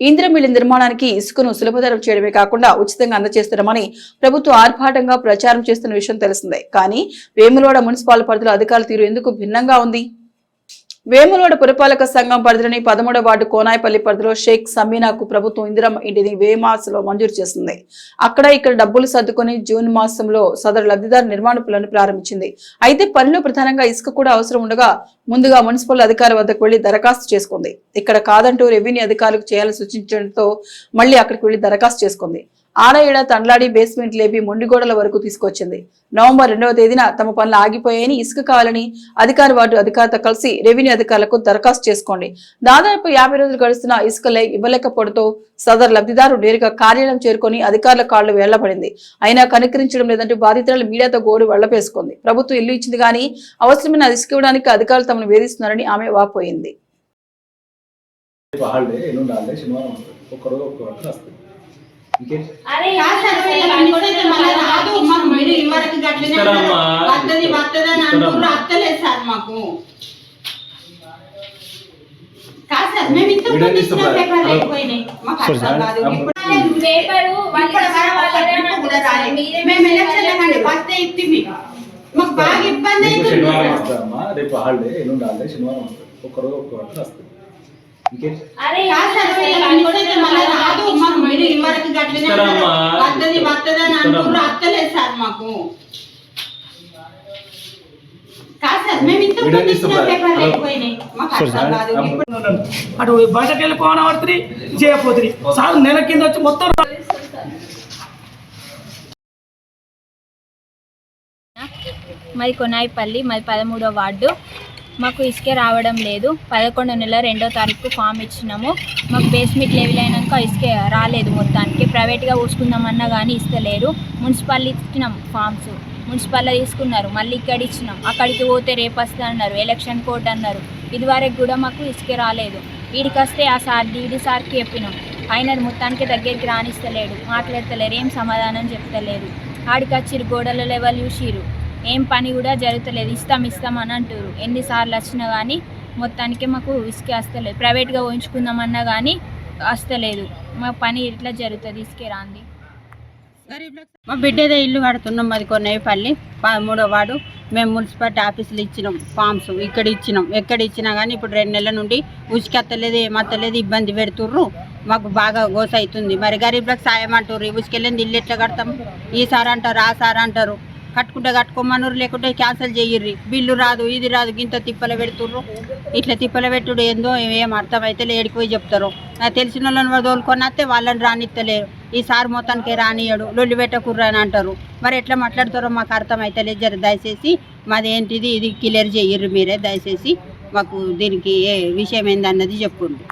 ఇంద్రమిల్లి నిర్మాణానికి ఇసుకను సులభతరం చేయడమే కాకుండా ఉచితంగా అందజేస్తున్నామని ప్రభుత్వం ఆర్భాటంగా ప్రచారం చేస్తున్న విషయం తెలిసిందే. కానీ వేములవాడ మున్సిపల్ పరిధిలో అధికారుల తీరు ఎందుకు భిన్నంగా ఉంది? వేములవాడ పురపాలక సంఘం పరిధిలోని పదమూడవ వార్డు కోనాయపల్లి పరిధిలో షేక్ సమీనాకు ప్రభుత్వం ఇందిరమ్మ ఇంటిని వేమాసలో మంజూరు చేసింది. అక్కడ ఇక్కడ డబ్బులు సర్దుకొని జూన్ మాసంలో సదరు లబ్ధిదారు నిర్మాణ పనులను ప్రారంభించింది. అయితే పనిలో ప్రధానంగా ఇసుక కూడా అవసరం ఉండగా ముందుగా మున్సిపల్ అధికారి వద్దకు వెళ్ళి దరఖాస్తు చేసుకుంది. ఇక్కడ కాదంటూ రెవెన్యూ అధికారులకు చేయాలని సూచించడంతో మళ్ళీ అక్కడికి వెళ్ళి దరఖాస్తు చేసుకుంది. ఆడ ఏడ తండ్లాడి బేస్మెంట్ లేపి మొండిగోడల వరకు తీసుకొచ్చింది. నవంబర్ రెండవ తేదీన తమ పనులు ఆగిపోయాయని ఇసుక కావాలని అధికారి వార్డు అధికారితో కలిసి రెవెన్యూ అధికారులకు దరఖాస్తు చేసుకోండి దాదాపు యాభై రోజులు గడుస్తున్న ఇసుక లే ఇవ్వలేకపోవడంతో సదరు లబ్ధిదారు నేరుగా కార్యాలయం చేరుకొని అధికారుల కాళ్ళు వెళ్ళబడింది. అయినా కనికరించడం లేదంటూ బాధితురాలు మీడియాతో గోడు వెళ్ళపేసుకుంది. ప్రభుత్వం ఇల్లు ఇచ్చింది కానీ అవసరమైన ఇసుక ఇవ్వడానికి అధికారులు తమను వేధిస్తున్నారని ఆమె వాపోయింది. హాలిడే ఎల్లుండి హాలిడే శనివారం ఒక్కరోజు ఒక్క వస్తుంది. ఇంకేం? అరే కాదు సార్. మాకు కాదు సార్, మేము తీస్తున్నారు. Paper hello. లేకపోయినాయి. మాకు అర్థం. కాదు. పేపరు మేము ఎలక్షన్ల కంటే ఫస్ట్ ఇస్తుంది మాకు బాగా ఇబ్బంది అవుతుంది రేపు హాలిడే ఎల్లుండి హాలిడే శనివారం వస్తుంది ఒక్కరోజు ఒక్క వస్తుంది ఇంకేం? అరే కాదు సార్, మళ్ళా రాదు. మాకు మీరు ఇదివరకు గట్లనే ఇస్తారమ్మా. వత్తది, వత్తది అని అంటుర్రు, ఇస్తారమ్మా. వత్తలేదు సార్ మాకు అటు బయటకు వెళ్ళి పోనవర్తి చేయపోతుంది సార్ నెల కింద వచ్చి మొత్తం మాది కొనాయిపల్లి మాది పదమూడో వార్డు. మాకు ఇసుక రావడం లేదు. పదకొండు నెల రెండో తారీఖు ఫామ్ ఇచ్చినాము. మాకు బేస్మెంట్ లెవెల్ అయినాక ఇసుకే రాలేదు మొత్తానికి. ప్రైవేట్గా ఊసుకుందామన్నా కానీ ఇస్తలేరు. మున్సిపాలిటీ ఇచ్చినాం ఫామ్స్ మున్సిపాల్లో తీసుకున్నారు. మళ్ళీ ఇక్కడ ఇచ్చినాం. అక్కడికి పోతే రేపు వస్తా అన్నారు. ఎలక్షన్ కోర్ట్ అన్నారు. ఇదివరకు కూడా మాకు ఇసుక రాలేదు. వీడికి వస్తే ఆ సార్ డీడీ సార్కి చెప్పినాం. ఆయన మొత్తానికి దగ్గరికి రానిస్తలేడు. మాట్లాడతలేరు. ఏం సమాధానం చెప్తలేరు. ఆడికి వచ్చిరు గోడల లెవెల్ చూసిరు ఏం పని కూడా జరుగుతలేదు ఇస్తాం ఇస్తాం అని అంటారు ఎన్నిసార్లు వచ్చినా కానీ మొత్తానికి మాకు ఇసుకే వస్తలేదు. ప్రైవేట్గా పోయించుకుందామన్నా కానీ వస్తలేదు. మా పని ఇట్లా జరుగుతుంది ఇసుకే రాంది. మా బిడ్డదే ఇల్లు కడుతున్నాం మాది కొనేపల్లి పదమూడో వాడు మేము మున్సిపాలిటీ ఆఫీసులు ఇచ్చినాం ఫామ్స్. ఇక్కడ ఇచ్చినాం. ఎక్కడ ఇచ్చినా కానీ ఇప్పుడు రెండు నెలల నుండి ఉచికెత్తలేదు ఏమత్తలేదు ఇబ్బంది పెడుతుర్రు. మాకు బాగా గోస అవుతుంది మరి గరీబ్లకు సాయం అంటారు ఉసుకెళ్ళింది ఇల్లు ఎట్లా కడతాం? ఈ సార్ అంటారు ఆ సార్ అంటారు. కట్టుకుంటే కట్టుకోమనురు లేకుంటే క్యాన్సిల్ చేయర్రి. బిల్లు రాదు ఇది రాదు గింత తిప్పల పెడుతుర్రు. ఇట్లా తిప్పల పెట్టుడు ఏందో ఏం అర్థమైతే ఏడికి పోయి చెప్తారు. నాకు తెలిసిన వాళ్ళని తోలుకొని వస్తే వాళ్ళని రానిత్తలేరు ఈ సార్ మొత్తానికి రానియడు లొల్లి పెట్టకుర్రు అని అంటారు. మరి ఎట్లా మాట్లాడతారో మాకు అర్థమైతే లేదు. జర దయచేసి మాది ఏంటిది ఇది క్లియర్ చేయర్రు మీరే. దయచేసి మాకు దీనికి ఏ విషయం ఏందన్నది చెప్పుండ్రు.